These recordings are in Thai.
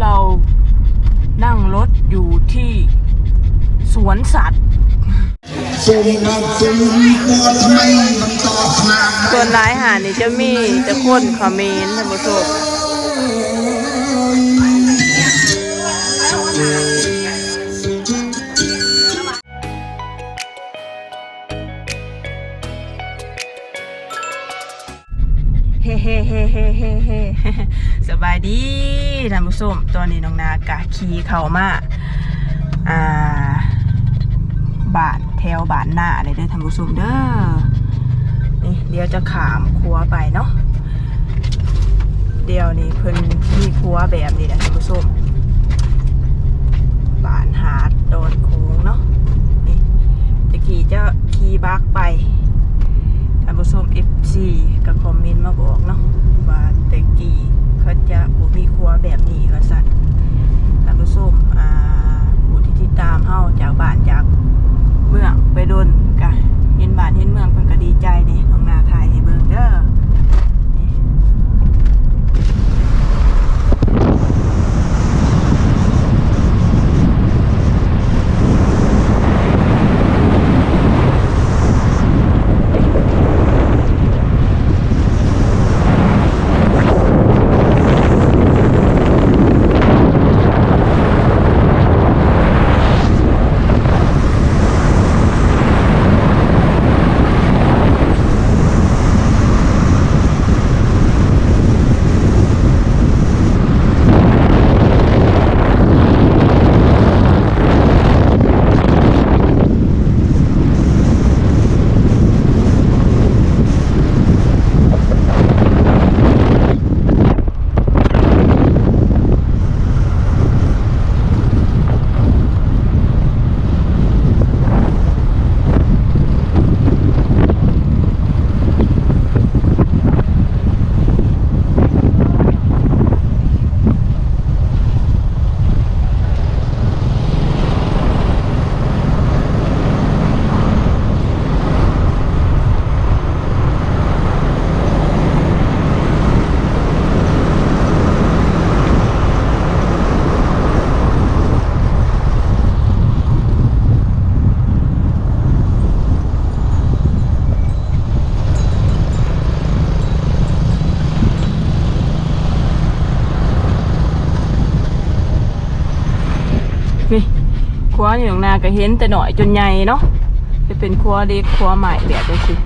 เรานั่งรถอยู่ที่สวนสัตว์ส่งมาส่งก็ทำไมมันตอบมาส่วนร้ายหานี่จะมีจะคนคอมเมนต์ท่านผู้ชมเฮ้เฮ้เฮ้เฮ้เฮ้ สบายดีท่านผู้ชมตอนนี้น้องนากะขี่เข้ามาอ่าบาทแถวบานหน้าเลยเด้อท่านผู้ชมเด้อนี่เดี๋ยวจะขามคัวไปเนาะเดี๋ยวนี้เพิ่นมีคัวแบบนี้แหละท่านผู้ชมบานหาดโดนโค้งเนาะนี่ตะกี้จะขี่บักไปท่านผู้ชม F4 ก็คอมเมนต์มาบอกเนาะว่าตะกี้ เขาจะบ่มีครัวแบบนี้ว่าสัตว์ท่านผู้ชมอ่าผู้ที่ติดตามเฮาจากบ้านจากเมืองไปดนกะเห็นบ้านเห็นเมืองเพิ่นก็ดีใจนี่น้องนาไทยให้เบิ่งเด้อนี่นี่ ครัวนี่น้องนาก็เห็นแต่หน่อยจนใหญ่เนาะจะเป็นครัวเล็กครัวใหม่แบบจังซี่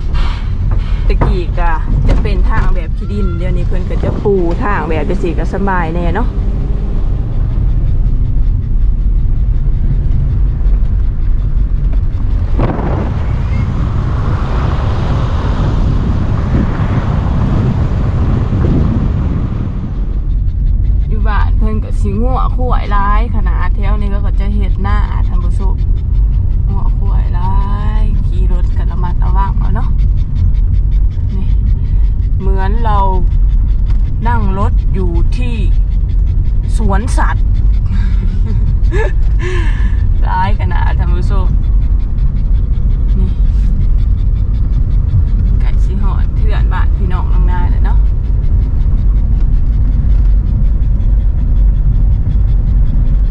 ตะกี้ก็จะเป็นทางแบบขี้ดิน เดี๋ยวนี้เพื่อนก็จะปูทางแบบจังซี่ก็สบายแน่เนาะ อยู่บ้านเพิ่นก็สิงัวข่วยร้ายขนาดแถวนี้ก็ก็จะเฮ็ดหน้าท่านผู้ชมงัวข่วยร้ายขี่รถกันระมัดระวังเอาเนาะนี่ เรานั่งรถอยู่ที่สวนสัตว์ ร้ายขนาดท่านผู้ชมนี่ไก่สิหอดเถื่อนบ้านพี่น้องน้องนาเลยเนาะ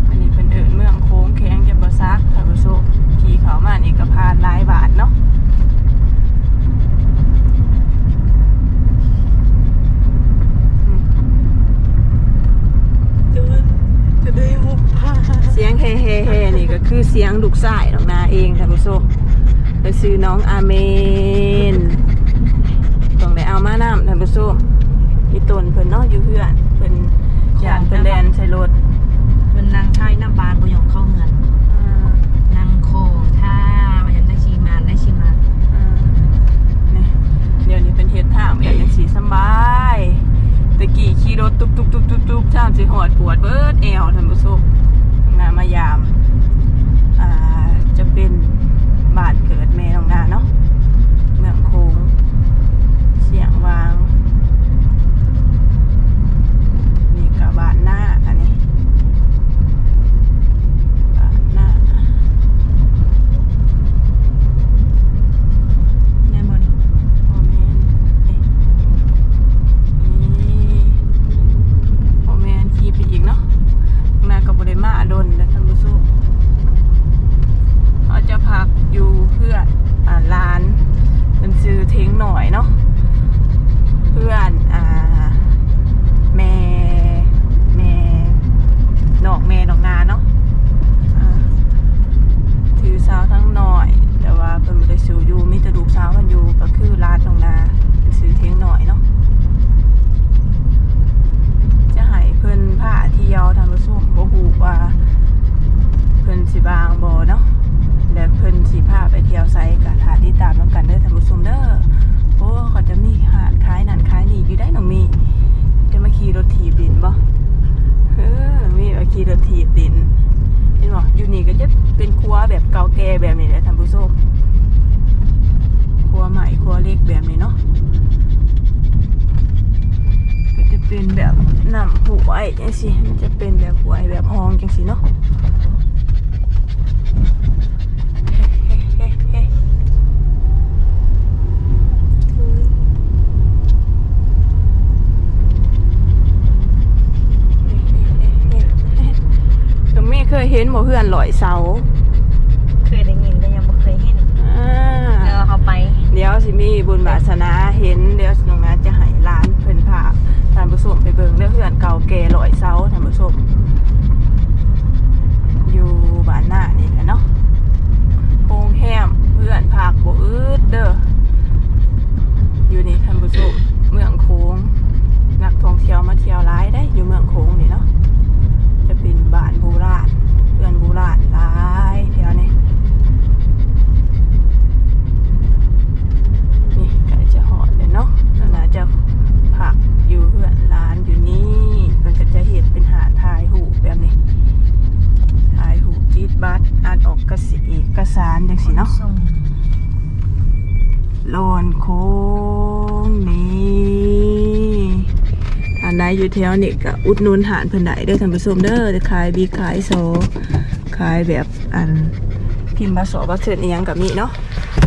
อันนี้เป็นเอินเมืองโค้งแข้งจะบะซักท่านผู้ชมขี่เขามานี่ก็พานลายบาทเนาะอืม จะได้หุบผ้า เสียงเฮเฮเฮนี่ก็คือ เสียงลูกสายน้องนาเองท่านผู้ชมไปซื้อน้องอาเมนต้องได้เอามาน้ำท่านผู้ชมมีตนเพิ่นนอกอยู่เพื่อนเพิ่นหยานเพิ่นแดนใช้รถเป็นนางใช้น้ำบานบ่ยอมเข้าเงิน อ่านางโคถ้ามันยังได้ชีมานได้ชีมาน อ่านี่เดี๋ยวนี้เป็นเฮ็ดทางแบบยังสีสำบายตะกี้ขี่รถตุ๊บตุ๊บตุ๊บตุ๊บตุ๊บท่ามสิหอดปวดเบิดแอวท่านผู้ชมงานมายาม อ่า จะเป็นบ้านเกิดแม่น้องนาเนาะเมืองโค้งเสียงวาง นี่กะบ้านหน้าอันนี้บ้านหน้า แม่นบ่นี่ โอเมนนี่นี่โอเมนขี่ไปอีกเนาะ แบบนี้แหละท่านผู้ชมครัวใหม่ครัวเล็กแบบนี้เนาะก็จะเป็นแบบน้ำผู้ไอ้จังสิมันจะเป็นแบบผู้ไอ้แบบ ห้องจังสิเนาะเฮ้เฮ้เฮ้เฮ้ก็ไม่เคยเห็นหมอเพื่อนลอยเสาเคยได้ยินแต่ยังบ่เคยเห็นอ่าเดี๋ยวเขาไป เดี๋ยวสิมีบุญบาสนาเห็นเดี๋ยวตรงนั้จะให้ร้านเพิ่นพาท่านผู้ชมไปเบิ่งเรื่องเพื่อนเก่าแก่ลอยเสาท่านผู้ชมอยู่บ้านหน้านี่แหละเนาะโพงแฮมเพื่อนพากบ่อืดเด้ออยู่นี่ท่านผู้ชมเมืองโค้งนักท่องเที่ยวมาเที่ยวหลายได้อยู่เมืองโค้งนี่เนาะจะเป็นบ้านโบราณเพื่อนโบราณหลายแถวนี้ นี่ไก่จะหอดเลยเนาะแล้วน่าจะผักอยู่เพื่อนร้านอยู่นี่มันก็จะเห็นเป็นหาทายหูแบบนี้ทายหูจีดบัตรอ่านออกกสิเอกสารจังสิเนาะ ส่ง โลนโค้งนี่ อยู่แถวนี่ก็อุดหนุนหานเพิ่นได้เด้อท่านผู้ชมเด้อขายบีขายโซขายแบบอันพิมพ์มาสอบัสเสิร์นอีหยังกับมีเนาะ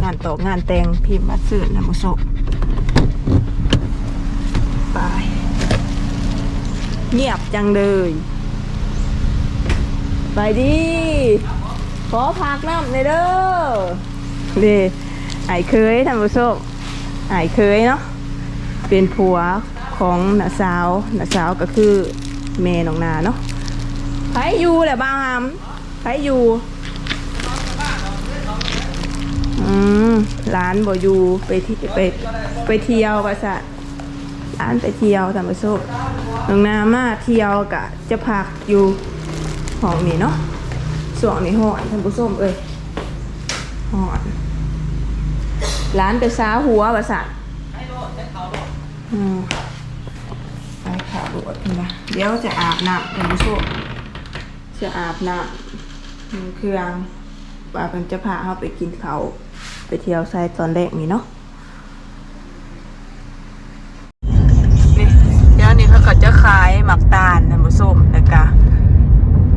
งานตอกงานแต่งพิมพ์มาเสิร์นท่านผู้ชมไปเงียบจังเลยไปดิขอพักน้ำในอยเด้อเด้ไอเคยท่านผู้ชมไอเคยเนาะเป็นผัว ของหน้าสาวหน้าสาวก็คือเมน้องนาเนาะไผอยู่แหละบ้างฮามไผอยู่อืมร้านบ่อยู่ไปที่ไปไปเที่ยวประสาร้านไปเที่ยวธรรมโชคน้องนามาเที่ยวกะจะพักอยู่ห้องนี้เนาะส่วงนี้ห้อนท่านผู้ชมเอ้ยหอนร้านไปซ้าหัวประสาทอืม ปวชนะเดี๋ยวจะอาบน้ำท่านผู้ชมจะอาบน้ำเครื่องว่ามันจะพาเขาไปกินเขาไปเที่ยวไซตอนแรกนี่เนาะนี่เดี๋ยวนี้เขาก็จะขายหมักตาลน้ำผสมแล้วก็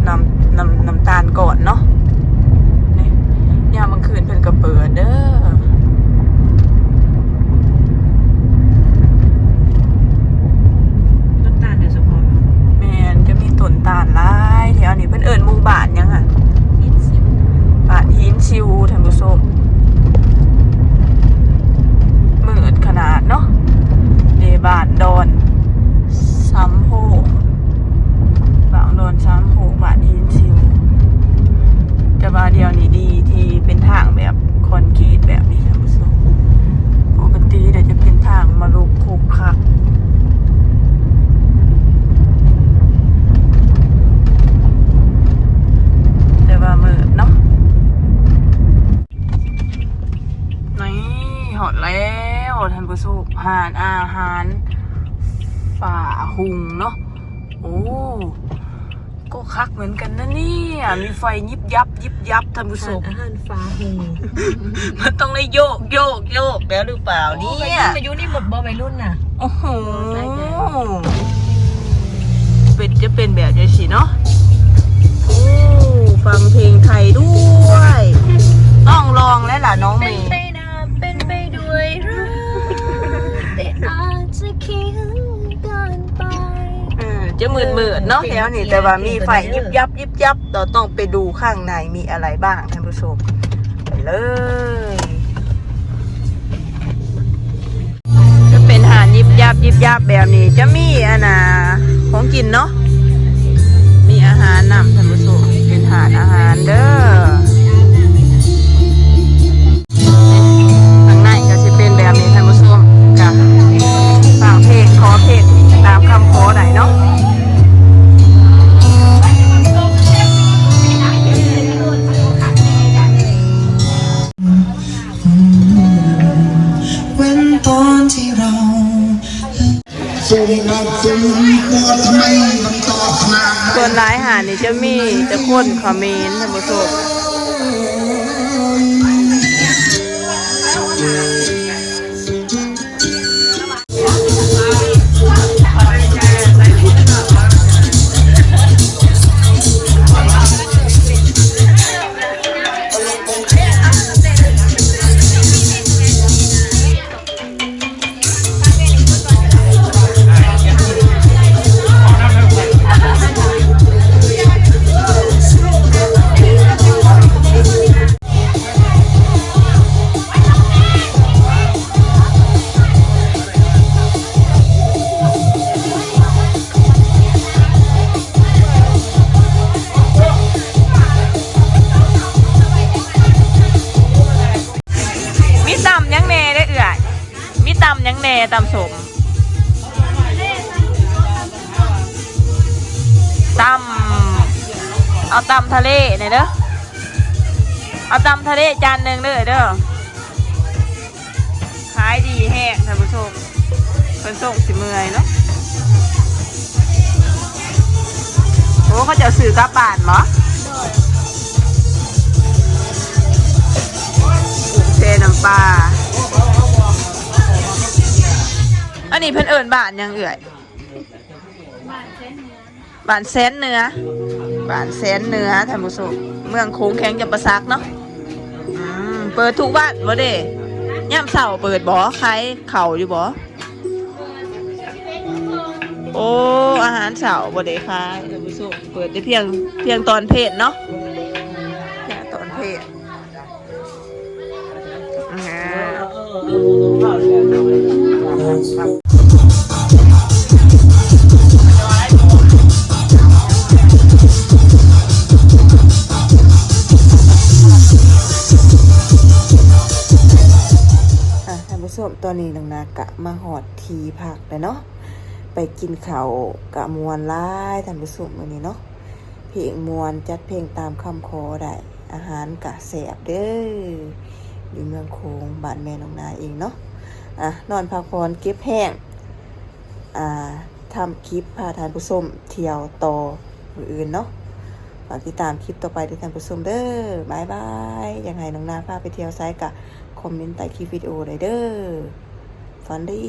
น้ำน้ำน้ำตาลก่อนเนาะนี่ยามกลางคืนเพิ่นก็เปิดเด้อ ต้นตาลเดี๋ยวเฉพาะ แมนจะมีต้นตาลหลายแถวนี้เพิ่นเอิ้นหมู่บ้านหยังอะ อินสิบ บ้านหินชิวท่านผู้ชมมืดขนาดเนาะเดบ้านดอนซ้ำโหงบ้านดอนซ้ำโหงบ้านหินชิวจะมาเดียวนี้ดีที่เป็นทางแบบคอนกรีตแบบนี้ท่านผู้ชมปกติเดี๋ยวจะเป็นทางมาลุกคุกคัก แต่ว่ามืดเนาะนี่หอดแล้วท่านผู้ชมหารอาหารฝ่าหุงเนาะ โอ้ ก็ คักเหมือนกันนะเนี่ยมีไฟยิบยับยิบยับท่านผู้ชมอาหารฟ้าหงมันต้องได้โยกโยกโยกแล้วหรือเปล่าเนี่ยไปยุนี่หมดบ่ไปรุ่นน่ะโอ้โหเป็นจะเป็นแบบนี้สิเนาะโอ้ฟังเพลงไทยด้วย ต้องลองแล้วล่ะน้องเมเป็นย์ไปนาเป็นไปด้วยรักแต่อาจจะคิดเกินไปเออ จะมืดมืดๆเนาะแถวนี้แต่ว่ามีไฟยิบยับยิบยับเราต้องไปดูข้างในมีอะไรบ้างท่านผู้ชมไปเลย จะเป็นหานยิบยับยิบยับแบบนี้จะมีอันน่ะของกินเนาะมีอาหารนำท่านผู้ชมเป็นหารอาหารเด้อ นี่จะมีจะคนคอมเมนต์ท่านผู้ชม มตำเอาตำทะเลหน่อยเด้อเอาตำทะเลจานหนึ่งเด้อเด้อขายดีแห้งท่านผู้ชมเพิ่นส่งสิเมื่อยเนาะโอ้เขาจะสื่อกลับบ้านเหรอเซน้ำปลา อันนี้เพิ่นเอิญบ้านยังเอื่อยบ้านแสนเนื้อบ้านแสนเนื้อท่านผู้ชมเมืองโค้งแข็งจำปาซักเนาะเปิดทุกบ้านบ่เด้ย่ำเสาเปิดบ่ใครเข่าอยู่บ่โอ้อาหารเสาบ่เด้ค่ะท่านผู้ชมเปิดได้เพียงเพียงตอนเพศเนาะแค่ตอนเพศอ่า ผู้ชมตอนนี้น้องนากะมาหอดทีผักเลยเนาะไปกินเขากะมวนไล่ท่านผู้ชมวันนี้เนาะเพลงมวนจัดเพลงตามคำขอได้อาหารกะแสบเด้ออยู่เมืองโคงบ้านแม่น้องนาเองเนาะอะนอนพักผ่อนเก็บแห้ง อ่าทำคลิปพาทานผู้ชมเที่ยวต่อมืออื่นเนาะฝากติดตามคลิปต่อไปด้วยทานผู้ชมเด้อบายบายยังไงน้องนาพาไปเที่ยวไซกะคอมเมนต์ใต้คลิปวิดีโอเลยเด้อฝันดี